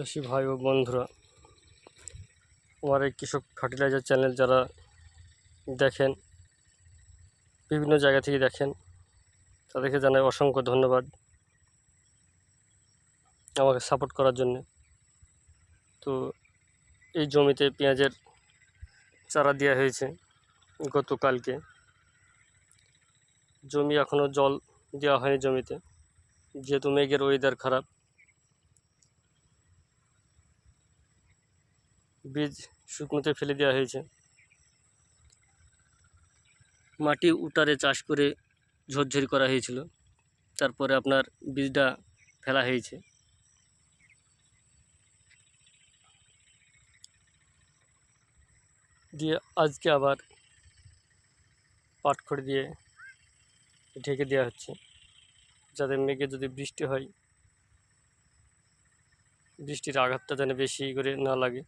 চাষি ভাই ও বন্ধুরা, আমার এই কৃষক ফার্টিলাইজার চ্যানেল যারা দেখেন, বিভিন্ন জায়গা থেকে দেখেন, তাদেরকে জানাই অসংখ্য ধন্যবাদ আমাকে সাপোর্ট করার জন্য। তো এই জমিতে পেঁয়াজের চারা দেওয়া হয়েছে গতকালকে। জমি এখনও জল দেওয়া হয়নি জমিতে, যেহেতু মেঘের ওয়েদার খারাপ। বীজ শুকনোতে ফেলে দেওয়া হয়েছে। মাটি উটারে চাষ করে ঝরঝরি করা হয়েছিল। তারপরে আপনার বীজটা ফেলা হয়েছে। দিয়ে আজকে আবার পাটখড়ি দিয়ে ঢেকে দেওয়া হচ্ছে। যাতে মেঘে যদি বৃষ্টি হয়, বৃষ্টির আঘাতটা যেন বেশি করে না লাগে।